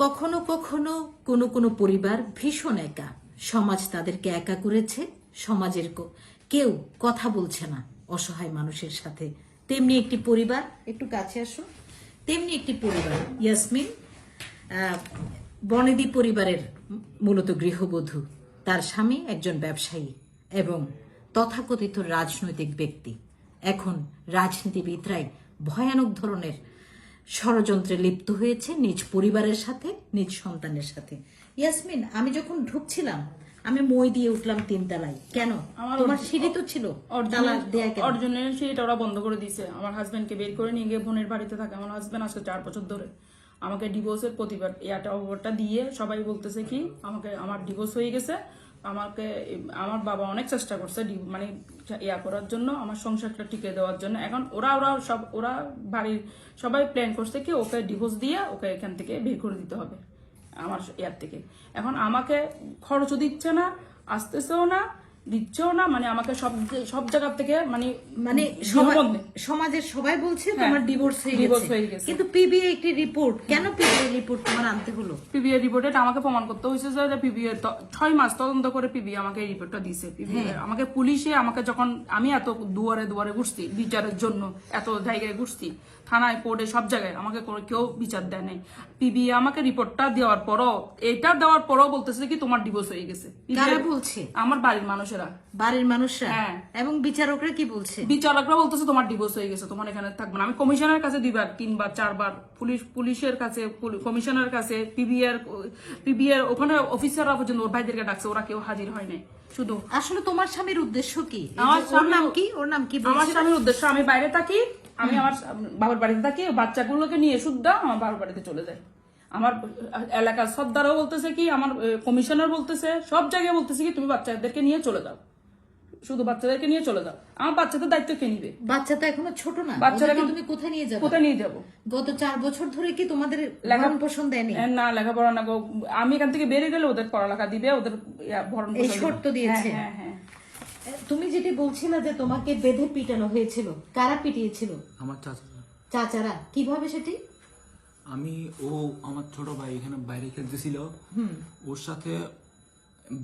কখনো কখনো কোনো কোনো পরিবার ভীষণ একা। সমাজ তাদেরকে একা করেছে, সমাজের কেউ কথা বলছে না অসহায় মানুষের সাথে। তেমনি একটি পরিবার, একটু কাছে আসো তেমনি একটি পরিবার, ইয়াসমিন বনেদি পরিবারের মূলত গৃহবধূ। তার স্বামী একজন ব্যবসায়ী এবং তথাকথিত রাজনৈতিক ব্যক্তি। এখন রাজনীতিবিদরাই ভয়ানক ধরনের ষড়যন্ত্রে লিপ্ত হয়েছে নিজ পরিবারের সাথে নিজ সন্তানের সাথে। ইয়াসমিন আমি যখন ঢুকছিলাম আমি মই দিয়ে উঠলাম তিন তিনতলায়। কেন? আমার তোমার সিঁড়ি তো ছিল। অর্জুনের সেটা ওরা বন্ধ করে দিয়েছে। আমার হাজবেন্ডকে বের করে নিয়ে গিয়ে বোনের বাড়িতে থাকে। আমার হাজবেন্ড আজকে চার বছর ধরে। আমাকে ডিভোর্সের প্রতিবাদ ইয়াটা ওভারটা দিয়ে সবাই বলতেছে কি আমাকে আমার ডিভোর্স হয়ে গেছে। আমাকে, আমার বাবা অনেক চেষ্টা করছে মানে ইয়া করার জন্য, আমার সংসারটা টিকে দেওয়ার জন্য। এখন ওরা ওরা সব, ওরা বাড়ির সবাই প্ল্যান করছে কি ওকে ডিভোর্স দিয়ে ওকে এখান থেকে বের করে দিতে হবে, আমার ইয়ার থেকে। এখন আমাকে খরচও দিচ্ছে না, আসতেছেও না দিচ্ছেও না মানে আমাকে সব সব জায়গা থেকে মানে মানে সমাজের সবাই বলছে তোমার ডিভোর্স হয়ে হ্যাঁ, হয়ে গেছে। কিন্তু পিবিএ একটি রিপোর্ট কেন পিবিএ রিপোর্ট তোমার আনতে হলো? পিবিএ রিপোর্টে আমাকে প্রমাণ করতে হয়েছে যে পিবিএ ছয় মাস তদন্ত করে পিবিএ আমাকে এই রিপোর্টটা দিছে পিবিএ আমাকে পুলিশে আমাকে যখন আমি এত দুয়ারে দুয়ারে ঘুরছি বিচারের জন্য এত জায়গায় ঘুরছি থানায় কোর্টে সব জায়গায় আমাকে কেউ বিচার দেয় নাই। পিবিএ আমাকে রিপোর্টটা দেওয়ার পরও এটা দেওয়ার পরও বলতেছে কি তোমার ডিভোর্স হয়ে গেছে। বলছে? আমার বাড়ির মানুষেরা। বাড়ির মানুষরা? হ্যাঁ। এবং বিচারকরা কি বলছে? বিচারকরা বলতেছে তোমার ডিভোর্স হয়ে গেছে তোমার এখানে থাকবে না। আমি কমিশনের কাছে দুইবার তিনবার চারবার পুলিশ পুলিশের কাছে কমিশনের কাছে পিবিআর পিবিআর ওখানে অফিসাররা পর্যন্ত ওর ভাইদেরকে ডাকছে ওরা কেউ হাজির হয় নাই শুধু। আসলে তোমার স্বামীর উদ্দেশ্য কি? ওর নাম কি? ওর নাম কি আমার স্বামীর উদ্দেশ্য আমি বাইরে থাকি আমি আমার বাবার বাড়িতে থাকি বাচ্চাগুলোকে নিয়ে শুদ্ধ আমার বাবার বাড়িতে চলে যায়। আমার এলাকার সর্দারও বলতেছে কি আমার কমিশনার বলতেছে সব জায়গায় বলতেছে কি তুমি বাচ্চাদেরকে নিয়ে চলে যাও। শুধু বাচ্চাদেরকে নিয়ে চলে যাও। আমার বাচ্চাদের দায়িত্ব কে নিবে? বাচ্চা তো এখনও ছোট না। বাচ্চারা তুমি কোথায় নিয়ে যাবে? কোথায় নিয়ে যাব? গত চার বছর ধরে কি তোমাদের ভরণ পোষণ দেয়নি? না লেখাপড়া না গো। আমি এখান থেকে বেরিয়ে গেলে ওদের পড়ালেখা দিবে ওদের ভরণ এই শর্ত দিয়েছে। হ্যাঁ হ্যাঁ তুমি যেটি বলছিলে যে তোমাকে বেঁধে পিটানো হয়েছিল কারা পিটিয়েছিল? আমার চাচা। চাচারা। কীভাবে সেটি? আমি ও আমার ছোট ভাই এখানে বাইরে খেলতেছিল। ওর সাথে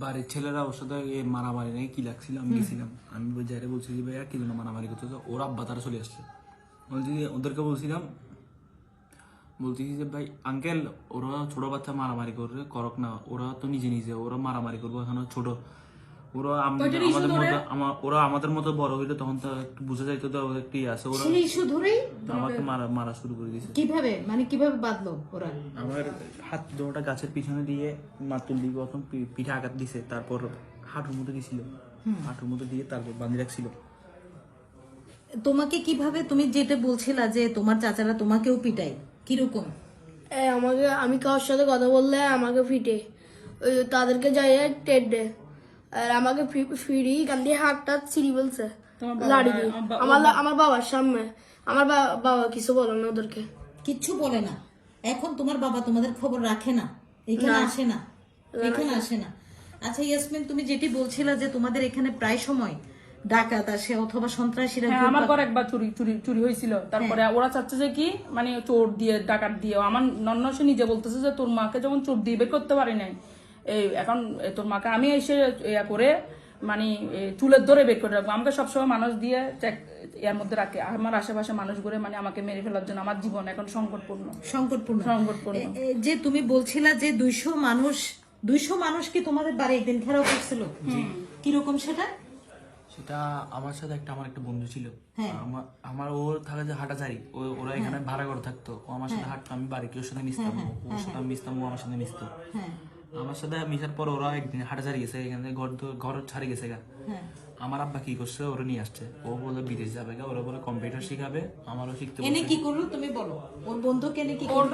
বাড়ির ছেলেরা ওর সাথে মারামারি নেই কি লাগছিল আমি গেছিলাম। আমি জায়গায় বলছি যে ভাইয়া কি জন্য মারামারি করতেছে? ওরা আব্বা তারা চলে আসছে। বলছি যে ওদেরকে বলছিলাম বলছি যে ভাই আঙ্কেল ওরা ছোট বাচ্চা মারামারি করবে করক না। ওরা তো নিজে নিজে ওরা মারামারি করব এখানে ছোট। ওরা আমাদের মতো ওরা আমাদের মতো বড় হইলে তখন তো একটু বুঝে যাইতো তো ওদের কি আছে ওরা। সেই ইস্যু ধরেই আমাকে মারা মারা শুরু করে দিয়েছে কীভাবে? মানে কীভাবে বাঁধলো ওরা? আমার হাত দুটা গাছের পিছনে দিয়ে মাতুল দিয়ে প্রথম পিঠে আঘাত দিছে তারপর হাঁটুর মতো দিছিল। হাঁটুর মতো দিয়ে তারপর বান্ধি রাখছিল। তোমাকে কীভাবে তুমি যেটা বলছিলা যে তোমার চাচারা তোমাকেও পিটায় কীরকম? এ, আমাকে আমি কারোর সাথে কথা বললে আমাকে ফিটে ওই তাদেরকে যাই টেট দে আর আমাকে ফিরি দিয়ে হাতটা ছিঁড়ি বলছে। লাড়ি দিয়ে। আমার আমার বাবার সামনে। আমার বাবা কিছু বলে না ওদেরকে। কিচ্ছু বলে না। এখন তোমার বাবা তোমাদের খবর রাখে না। এখানে আসে না। এখানে আসে না। আচ্ছা ইয়াসমিন তুমি যেটি বলছিলা যে তোমাদের এখানে প্রায় সময় ডাকাত আসে অথবা সন্ত্রাসীরা হ্যাঁ আমার ঘর একবার চুরি চুরি চুরি হয়েছিল। তারপরে ওরা চাচ্ছে যে কি? মানে চোর দিয়ে ডাকাত দিয়ে। আমার নন্ন সে নিজে বলতেছে যে তোর মাকে যখন চোর দিয়ে বের করতে পারি নাই এই এখন তোর মাকে আমি এসে ইয়া করে মানে চুলের ধরে বের করে রাখব। আমাকে সবসময় মানুষ দিয়ে চেক ইয়ার মধ্যে রাখে। আমার আশেপাশে মানুষ ঘুরে মানে আমাকে মেরে ফেলার জন্য আমার জীবন এখন সংকটপূর্ণ। সংকটপূর্ণ। সংকটপূর্ণ। যে তুমি বলছিলা যে দুইশো মানুষ দুইশো মানুষ কি তোমাদের বাড়ি একদিন ঘেরাও করছিল? কীরকম সেটা? সেটা আমার সাথে একটা আমার একটা বন্ধু ছিল। হ্যাঁ। আমার আমার ওর থাকে যে হাঁটাচারি ও ওরা এখানে ভাড়া করে থাকতো। ও আমার সাথে হাঁটতো আমি বাড়ি কেউ সাথে মিশতাম ওর সাথে আমি মিশতাম ও আমার সাথে মিশতো। হ্যাঁ। আমার সাথে মিশার পর ওরা একদিন হাঁটাচারি গেছে এখানে ঘর ঘর ছাড়ি গেছে গা। হ্যাঁ। আমার আব্বা কি করছে ওরা নিয়ে আসছে। ও বলে বিদেশ যাবে গা। ওরা বলে কম্পিউটার শিখাবে আমারও শিখতে এনে কি করল তুমি বলো? ওর বন্ধুকে এনে কি ওর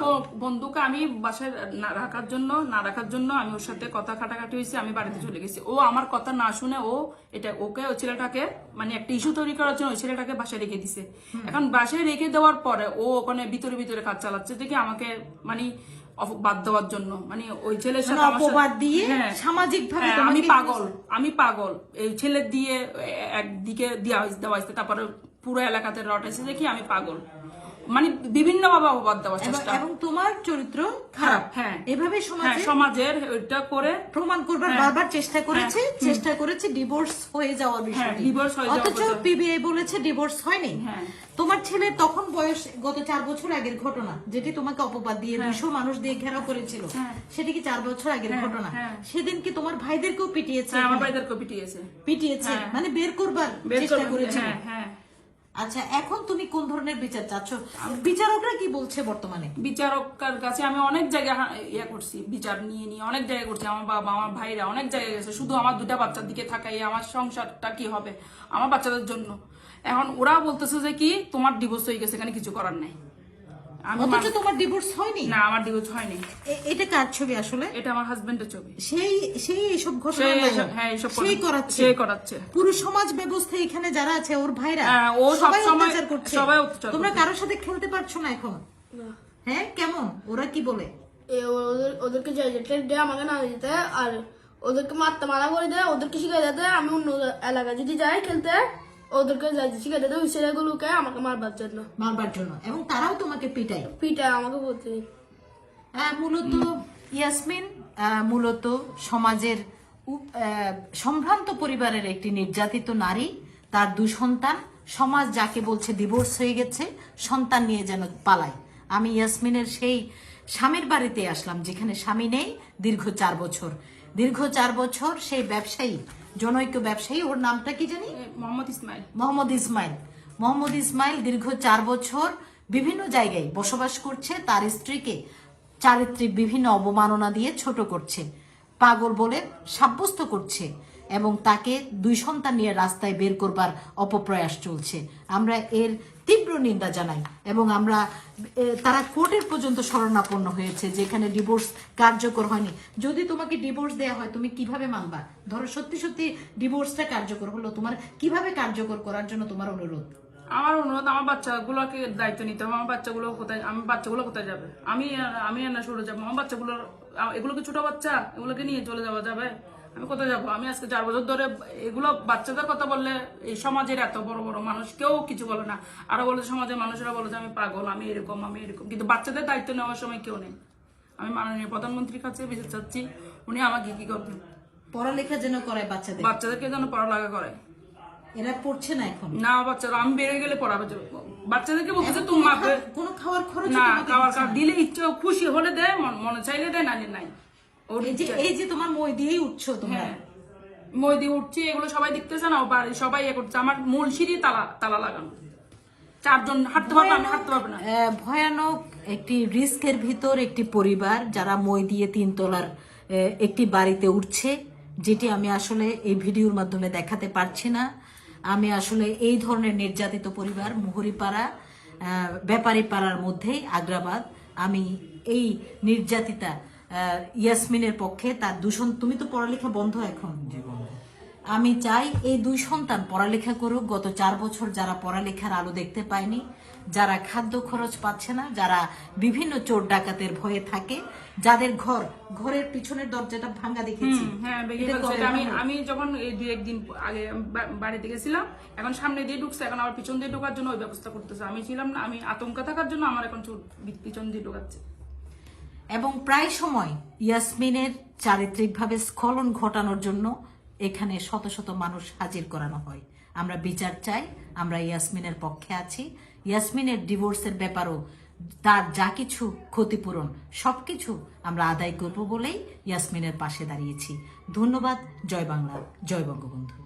বন্ধুকে আমি বাসায় না রাখার জন্য না রাখার জন্য আমি ওর সাথে কথা কাটাকাটি হয়েছে আমি বাড়িতে চলে গেছি। ও আমার কথা না শুনে ও এটা ওকে ওই ছেলেটাকে মানে একটা ইস্যু তৈরি করার জন্য ওই ছেলেটাকে বাসায় রেখে দিছে। এখন বাসায় রেখে দেওয়ার পরে ও ওখানে ভিতরে ভিতরে কাজ চালাচ্ছে দেখে আমাকে মানে বাদ দেওয়ার জন্য। মানে ওই ছেলের সাথে সামাজিক ভাবে অপবাদ দিয়ে হ্যাঁ। সামাজিকভাবে হ্যাঁ, আমি পাগল। আমি পাগল। এই ছেলে দিয়ে একদিকে দেওয়া হয়েছে দেওয়া হয়েছে তারপরে পুরো এলাকাতে রটাইছে দেখি আমি পাগল। মানে বিভিন্ন ভাবে অপবাদ দেওয়ার চেষ্টা এবং তোমার চরিত্র খারাপ খারাপ, হ্যাঁ। এভাবে হ্যাঁ সমাজে সমাজের এটা করে প্রমাণ করবার হ্যাঁ। বারবার চেষ্টা করেছে চেষ্টা করেছে ডিভোর্স হয়ে যাওয়ার বিষয়টি divorce হয়ে যাওয়ার অথচ পিবিআই বলেছে ডিভোর্স হয়নি হ্যাঁ। তোমার ছেলে তখন বয়স গত চার বছর আগের ঘটনা যেটি তোমাকে অপবাদ দিয়ে হ্যাঁ। দুশো মানুষ দিয়ে ঘেরাও করেছিল সেটি কি চার বছর আগের ঘটনা হ্যাঁ। সেদিন কি তোমার ভাইদেরকেও পিটিয়েছে হ্যাঁ, আমার এখানে? ভাইদেরকে পিটিয়েছে পিটিয়েছে হ্যাঁ। মানে বের করবার চেষ্টা করে- করেছিল হ্যাঁ হ্যাঁ আচ্ছা এখন তুমি কোন ধরনের বিচার চাচ্ছ? বিচারকরা কি বলছে বর্তমানে? বিচারকের কাছে আমি অনেক জায়গায় ইয়ে করছি বিচার নিয়ে নিয়ে অনেক জায়গায় করছি। আমার বাবা আমার ভাইরা অনেক জায়গায় গেছে শুধু আমার দুটা বাচ্চার দিকে থাকাই আমার সংসারটা কি হবে? আমার বাচ্চাদের জন্য। এখন ওরা বলতেছে যে কি তোমার ডিভোর্স হয়ে গেছে এখানে কিছু করার নাই। অথচ তোমার ডিভোর্স হয়নি? না আমার ডিভোর্স হয়নি। এটা কার ছবি আসলে? এটা আমার হাজবেন্ডের ছবি। সেই সেই এইসব ঘটনা সেই এসব- হ্যাঁ, সেই করাচ্ছে। সেই করাচ্ছে। পুরো সমাজ ব্যবস্থা এখানে যারা আছে ওর ভাইরা হ্যাঁ, ও সবাই অত্যাচার করছে। সবাই অত্যাচার তোমরা কারোর সাথে খেলতে পারছ না এখন? হ্যাঁ কেমন? ওরা কি বলে? এ ওদের ওদেরকে যে দেয় আমাকে না দিতে। আর ওদেরকে মারতে মারা করে দেয় ওদেরকে শিখাই দিতে। আমি অন্য এলাকায় যদি যাই খেলতে ওদেরকে যাই শিখাই দিতে ওই ছেলেগুলোকে আমাকে মারবার জন্য। মারবার জন্য। এবং তারাও তোমাকে পিটায়। পিঠা আমাকে প্রতিদিন আহ, মূলত ইয়াসমিন? আহ, মূলত সমাজের আহ, সম্ভ্রান্ত পরিবারের একটি নির্যাতিত নারী তার দুই সন্তান। সমাজ যাকে বলছে ডিভোর্স হয়ে গেছে সন্তান নিয়ে যেন পালায়। আমি ইয়াসমিনের সেই স্বামীর বাড়িতে আসলাম যেখানে স্বামী নেই দীর্ঘ চার বছর। দীর্ঘ চার বছর সেই ব্যবসায়ী জনৈক্য ব্যবসায়ী ওর নামটা কি জানি? মোহাম্মদ ইসমাইল। মোহাম্মদ ইসমাইল। মোহাম্মদ ইসমাইল দীর্ঘ চার বছর বিভিন্ন জায়গায় বসবাস করছে তার স্ত্রীকে চারিত্রিক বিভিন্ন অবমাননা দিয়ে ছোট করছে পাগল বলে সাব্যস্ত করছে। এবং তাকে দুই সন্তান নিয়ে রাস্তায় বের করবার অপপ্রয়াস চলছে। আমরা এর তীব্র নিন্দা জানাই এবং আমরা তারা কোর্টের পর্যন্ত শরণাপন্ন হয়েছে, যেখানে ডিভোর্স কার্যকর হয়নি। যদি তোমাকে ডিভোর্স দেওয়া হয়, তুমি কীভাবে মানবা? ধরো, সত্যি সত্যি ডিভোর্সটা কার্যকর হলো, তোমার কীভাবে কার্যকর করার জন্য তোমার অনুরোধ? আমার অনুরোধ, আমার বাচ্চাগুলোকে দায়িত্ব নিতে হবে। আমার বাচ্চাগুলো কোথায়, আমি বাচ্চাগুলো কোথায় যাবে? আমি আমি না সরে যাব। আমার বাচ্চাগুলোর আ- এগুলো কি ছোট বাচ্চা? এগুলোকে নিয়ে চলে যাওয়া যাবে? আমি কোথায় যাব? আমি আজকে চার বছর ধরে এগুলো বাচ্চাদের কথা বললে এই সমাজের এত বড় বড় মানুষ কেউ কিছু বলে না। আরও বলে সমাজের মানুষেরা বলে যে আমি পাগল আমি এরকম আমি এরকম। কিন্তু বাচ্চাদের দায়িত্ব নেওয়ার সময় কেউ নেই। আমি মাননীয় প্রধানমন্ত্রীর কাছে বিচার চাচ্ছি উনি আমাকে কি করবেন? পড়ালেখা যেন করে বাচ্চাদের। বাচ্চাদেরকে যেন পড়ালেখা করে। এরা পড়ছে না এখন। না বাচ্চারা আমি বেড়ে গেলে পড়াবে বাচ্চাদেরকে বলতেছে তোমার কোনো খাওয়ার খরচ না খাবার খাবার দিলে ইচ্ছে খুশি হলে দেয় মন- চাইলে দেয় নালে নাই। এই যে এই যে তোমার মই দিয়েই উঠছো তোমরা। হ্যাঁ মই দিয়ে উঠছি এগুলো সবাই দেখতেছে না সবাই ইয়ে করছে আমার মূল সিঁড়ি তালা তালা লাগানো। চারজন হাঁটতে পারবে আমি হাঁটতে পারবে না। ভয়ানক একটি রিস্কের ভিতর একটি পরিবার যারা মই দিয়ে তিনতলার একটি বাড়িতে উঠছে যেটি আমি আসলে এই ভিডিওর মাধ্যমে দেখাতে পারছি না। আমি আসলে এই ধরনের নির্যাতিত পরিবার মুহুরিপাড়া ব্যাপারী পাড়ার মধ্যেই আগ্রাবাদ। আমি এই নির্যাতিতা ইয়াসমিনের পক্ষে তার দূষণ তুমি তো পড়ালেখা বন্ধ এখন। আমি চাই এই দুই সন্তান পড়ালেখা করুক। গত চার বছর যারা পড়ালেখার আলো দেখতে পায়নি যারা খাদ্য খরচ পাচ্ছে না যারা বিভিন্ন চোর ডাকাতের ভয়ে থাকে যাদের ঘর ঘরের পিছনের দরজাটা ভাঙা দেখেছি। হ্যাঁ আমি আমি যখন এই দুই একদিন আগে বাড়িতে গেছিলাম এখন সামনে দিয়ে ঢুকছে এখন আবার পিছন দিয়ে ঢোকার জন্য ওই ব্যবস্থা করতেছে। আমি ছিলাম না আমি আতঙ্ক থাকার জন্য আমার এখন চোর পিছন দিয়ে ঢোকাচ্ছে। এবং প্রায় সময় ইয়াসমিনের চারিত্রিকভাবে স্খলন ঘটানোর জন্য এখানে শত শত মানুষ হাজির করানো হয়। আমরা বিচার চাই, আমরা ইয়াসমিনের পক্ষে আছি। ইয়াসমিনের ডিভোর্সের ব্যাপারও তার যা কিছু ক্ষতিপূরণ, সবকিছু আমরা আদায় করব বলেই ইয়াসমিনের পাশে দাঁড়িয়েছি। ধন্যবাদ, জয় বাংলা, জয় বঙ্গবন্ধু।